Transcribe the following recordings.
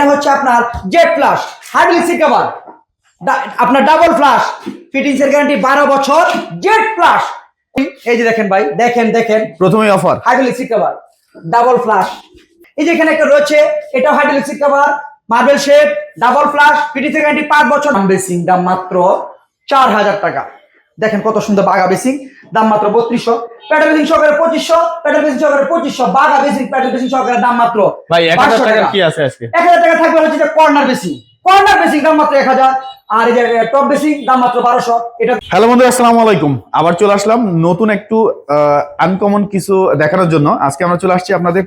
এটা হচ্ছে আপনার জেড প্লাস হার্ডলিসি কভার আপনার ডাবল ফ্লাশ ফিটিংস এর গ্যারান্টি বারো বছর জেড প্লাস এই যে দেখেন ভাই দেখেন দেখেন। প্রথমেই offer hydraulic seat cover double flush এই যে এখানে একটা রয়েছে এটা hydraulic seat cover marble shape double flush fittings এর গ্যারান্টি পাঁচ বছর। বেসিং দাম মাত্র চার হাজার টাকা। দেখেন কত সুন্দর বাগা বেসিং দাম মাত্র বত্রিশশো প্যাডেল বেসিং সহকারে পঁচিশশো প্যাডেল বেসিং সহকারে পঁচিশশো বাগা বেসিং প্যাডেল বেসিং সহকারে দাম মাত্র ভাই এক হাজার টাকা। কি আছে আজকে? এক হাজার টাকা থাকবে হচ্ছে কর্নার বেসিং কর্নার বেসিং দাম মাত্র এক হাজার আর এই যে টপ বেসিং দাম মাত্র বারোশো এটা হ্যালো বন্ধু আসসালামু আলাইকুম। আবার চলে আসলাম নতুন একটু আনকমন কিছু দেখানোর জন্য। আজকে আমরা চলে আসছি আপনাদের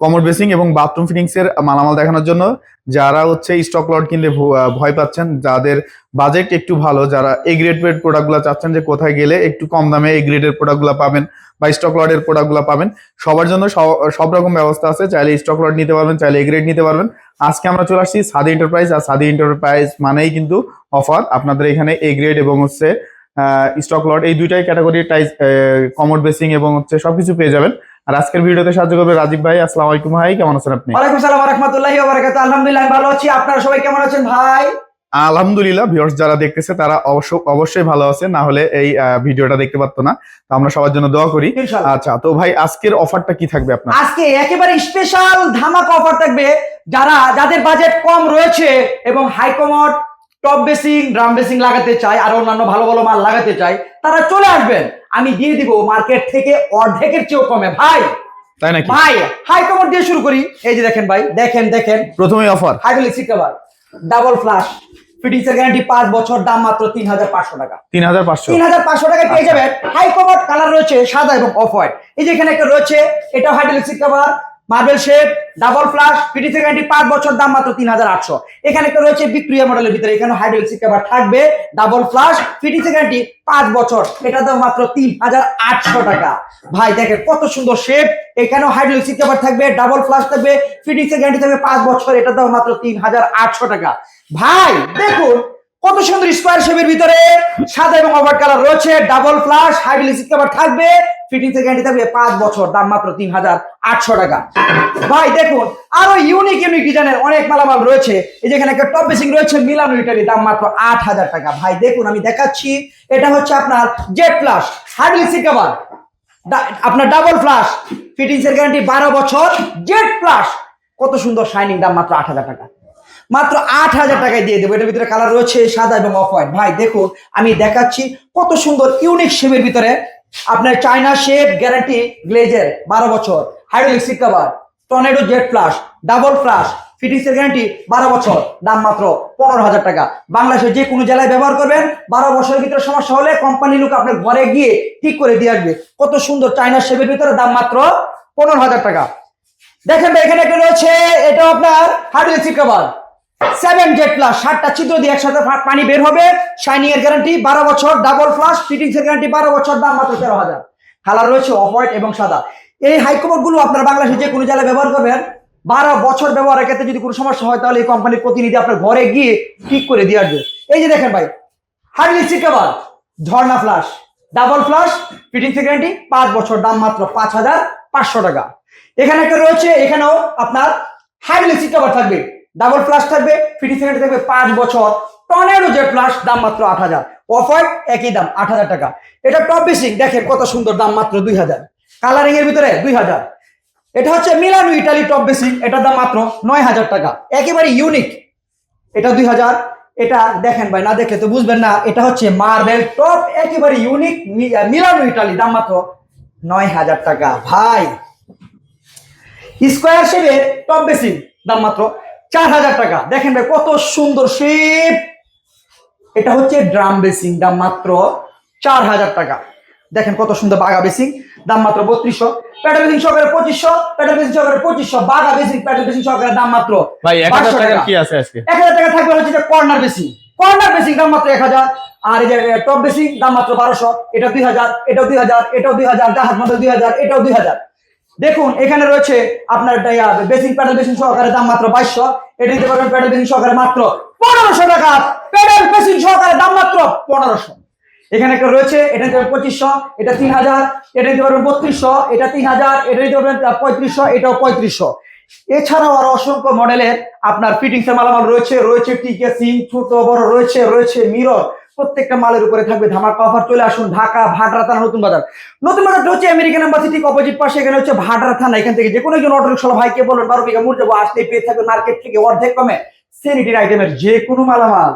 কমর বেসিং এবং বাথরুম ফিটিংস এর মালামাল দেখানোর জন্য যারা হচ্ছে স্টক লট কিনলে ভয় পাচ্ছেন, যাদের বাজেট একটু ভালো, যারা এ গ্রেড পেড প্রোডাক্টগুলো চাচ্ছেন যে কোথায় গেলে একটু কম দামে এ গ্রেডের প্রোডাক্টগুলো পাবেন বা স্টক লটের প্রোডাক্টগুলো পাবেন, সবার জন্য সব- সব রকম ব্যবস্থা আছে। চাইলে স্টক লট নিতে পারবেন, চাইলে এ গ্রেড নিতে পারবেন। আজকে আমরা চলে আসছি সাদি এন্টারপ্রাইজ আর সাদি এন্টারপ্রাইজ মানেই কিন্তু অফার। আপনাদের এখানে এ গ্রেড এবং হচ্ছে স্টক লট এই দুইটাই ক্যাটাগরি টাইজ কমোড বেসিং এবং হচ্ছে সবকিছু পেয়ে যাবেন। আর আজকের ভিডিওতে সাহায্য করবে রাজীব ভাই। আসসালামু আলাইকুম ভাই কেমন আছেন আপনি? ওয়ালাইকুম সালাম রহমতুল্লাহি ওবারাকাতুহু আলহামদুলিল্লাহ ভালো আছি। আপনারা সবাই কেমন আছেন ভাই? আলহামদুলিল্লাহ ভিউয়ার্স যারা দেখতেছে তারা অবশ্য অবশ্যই ভালো আছে না হলে এই ভিডিওটা দেখতে পারতো না। তো আমরা সবার জন্য দোয়া করি। আচ্ছা তো ভাই আজকের অফারটা কি থাকবে আপনার? আজকে একেবারে স্পেশাল ধামাকা অফার থাকবে। যারা যাদের বাজেট কম রয়েছে এবং high commode top basin drum basin লাগাতে চায় আর অন্যান্য ভালো ভালো মাল লাগাতে চায় তারা চলে আসবেন। আমি দিয়ে দিব মার্কেট থেকে অর্ধেকের চেয়েও কমে। ভাই তাই নাকি? ভাই হাই কমোড দিয়ে শুরু করি। এই যে দেখেন ভাই দেখেন দেখেন। প্রথমেই offer hydraulic cover double flush fittings এর গ্যারান্টি পাঁচ বছর দাম মাত্র তিন হাজার পাঁচশো টাকা। তিন হাজার পাঁচশো? তিন হাজার পাঁচশো টাকায় পেয়ে যাবেন। হাই কভার কালার রয়েছে সাদা এবং অফ হোয়াইট এই যে এখানে একটা রয়েছে এটা hydraulic cover marble shape double flush fittings guarantee পাঁচ বছর দাম মাত্র তিন হাজার আটশো। এখানে একটা রয়েছে বিক্রিয়া মডেলের ভিতরে, এখানে হাইড্রোলিক কভার থাকবে ডাবল ফ্লাশ ফিটিংস গ্যারান্টি পাঁচ বছর, এটা দাম মাত্র তিন হাজার আটশো টাকা। ভাই, দেখেন কত সুন্দর শেপ এখানেও হাইড্রোলিক কভার থাকবে ডাবল ফ্লাশ থাকবে ফিটিংস গ্যারান্টি থাকবে পাঁচ বছর, এটা দাম মাত্র তিন হাজার আটশো টাকা। ভাই, দেখুন কত সুন্দর স্কোয়ার শেপের ভিতরে সাদা এবং অভার কালার রয়েছে ডাবল ফ্লাশ হাইড্রোলিক কভার থাকবে ফিটিং থেকে গ্যারান্টি থাকবে পাঁচ বছর, দাম মাত্র তিন হাজার আটশো টাকা। ভাই, দেখুন, আরও ইউনিক ইউনিক ডিজাইনের অনেক মালামাল রয়েছে। এই যেখানে একটা টপ বেসিং রয়েছে মিলানো ইটালি দাম মাত্র আট হাজার টাকা। ভাই, দেখুন, আমি দেখাচ্ছি, এটা হচ্ছে আপনার জেড প্লাস হাইড্রোলিক কভার আপনার ডাবল ফ্লাশ ফিটিংস এর গ্যারান্টি বারো বছর জেড প্লাস কত সুন্দর শাইনিং দাম মাত্র আট হাজার টাকা। মাত্র আট হাজার টাকায় দিয়ে দেবো, এটার ভিতরে কালার রয়েছে সাদা এবং অফ হোয়াইট ভাই, দেখুন, আমি দেখাচ্ছি কত সুন্দর ইউনিক শেপের ভিতরে। আপনার চায়না শেপ গ্যারান্টি গ্লেজের বারো বছর। Hydraulic seat cover tornado Z flush double flush fittings এর গ্যারান্টি বারো বছর। দাম মাত্র পনেরো হাজার টাকা। বাংলাদেশের যে কোনো জেলায় ব্যবহার করবেন, বারো বছরের ভিতরে সমস্যা হলে কোম্পানি লোক আপনার ঘরে গিয়ে ঠিক করে দিয়ে আসবে। কত সুন্দর চায়না শেপের ভিতরে দাম মাত্র পনেরো হাজার টাকা। দেখেন এখানে একটা রয়েছে এটা আপনার hydraulic cover seven Z plus ষাটটা ছিদ্র দিয়ে একসাথে পানি বের হবে। শাইনিং এর গ্যারান্টি বারো বছর ডাবল ফ্লাশ ফিটিংস এর গ্যারান্টি বারো বছর, দাম মাত্র তেরো হাজার। কালার রয়েছে অফ হোয়াইট এবং সাদা। এই হাইকোমোডগুলো আপনারা বাংলাদেশে যে কোনো জেলায় ব্যবহার করবেন, বারো বছর ব্যবহারের ক্ষেত্রে যদি কোনো সমস্যা হয়, তাহলে এই কোম্পানির প্রতিনিধি আপনার ঘরে গিয়ে ঠিক করে দিয়ে আসবে। এই যে দেখেন ভাই হার্ডলি কভার ঝর্ণা ফ্লাশ ডাবল ফ্লাশ ফিটিংস এর গ্যারান্টি পাঁচ বছর, দাম মাত্র পাঁচ হাজার পাঁচশো টাকা। এখানে একটা রয়েছে, এখানেও আপনার হাইড্রোলিক সিট থাকবে। ডাবল ফ্লাশ থাকবে ফিটিং সেকেন্ড থাকবে পাঁচ বছর। টর্নেডো জেড ফ্লাশ দাম মাত্র আট হাজার। অফার একই দাম, আট হাজার টাকা। এটা টপ বেসিং দেখেন কত সুন্দর দাম মাত্র দুই হাজার। কালারিং এর ভিতরে দুই হাজার। এটা হচ্ছে মিলানো ইটালি টপ বেসিং এটার দাম মাত্র নয় হাজার টাকা। একেবারে ইউনিক এটা দুই হাজার। এটা দেখেন ভাই, না দেখলে তো বুঝবেন না, এটা হচ্ছে মার্বেল টপ একেবারে ইউনিক মিলানো ইটালি দাম মাত্র নয় হাজার টাকা। ভাই স্কোয়ার শেপের টপ বেসিং দাম মাত্র চার হাজার টাকা। দেখেন ভাই কত সুন্দর শেপ এটা হচ্ছে ড্রাম বেসিং দাম মাত্র চার হাজার টাকা। দেখেন কত সুন্দর বাগা বেসিং দাম মাত্র বত্রিশশো। প্যাডেল বেসিং সহকারে পঁচিশশো প্যাডেল বেসিং সহকারে পঁচিশশো। বাগা বেসিং প্যাডেল বেসিং সহকারে দাম মাত্র ভাই এক হাজার টাকা। কি আছে আজকে? এক হাজার টাকা থাকবে হচ্ছে যে কর্নার বেসিং কর্নার বেসিং দাম মাত্র এক হাজার। আর এই যে টপ বেসিং দাম মাত্র বারোশো। এটা দুই হাজার এটাও দুই হাজার এটাও দুই হাজার জাহাজ মধ্যে দুই হাজার এটাও দুই হাজার। দেখুন, এখানে রয়েছে আপনার বেসিং প্যাডেল বেসিং সহকারে দাম মাত্র বাইশশো। এটা দিতে পারবেন প্যাডেল বেসিং সহকারে মাত্র পনেরোশো টাকা। প্যাডেল বেসিং সহকারে দাম মাত্র পনেরোশো। এখানে একটা রয়েছে, এটা নিতে পারবেন পঁচিশশো, এটা তিন হাজার, এটা নিতে পারবেন বত্রিশশো, এটা তিন হাজার, এটা নিতে পারবেন পঁয়ত্রিশশো, এটাও পঁয়ত্রিশশো। এছাড়াও আরও অসংখ্য মডেলের আপনার ফিটিংসের মালামাল রয়েছে রয়েছে টিকে সিং ছোট বড় রয়েছে রয়েছে মিরর প্রত্যেকটা মালের উপরে থাকবে ধামাকা অফার চলে আসুন, ঢাকা ভাডরা থানা, নতুন বাজার। নতুন বাজারটা হচ্ছে আমেরিকান এম্বাসি ঠিক অপোজিট পাশে, এখানে হচ্ছে ভাডরা থানা। এখান থেকে যে কোনো একজন অটো রিক্সা ভাইকে বলুন বারো বিঘা মুড় যাব আসলে পেয়ে থাকবে মার্কেট থেকে অর্ধেক কমে। স্যানিটারি আইটেমের যে কোনো মালামাল।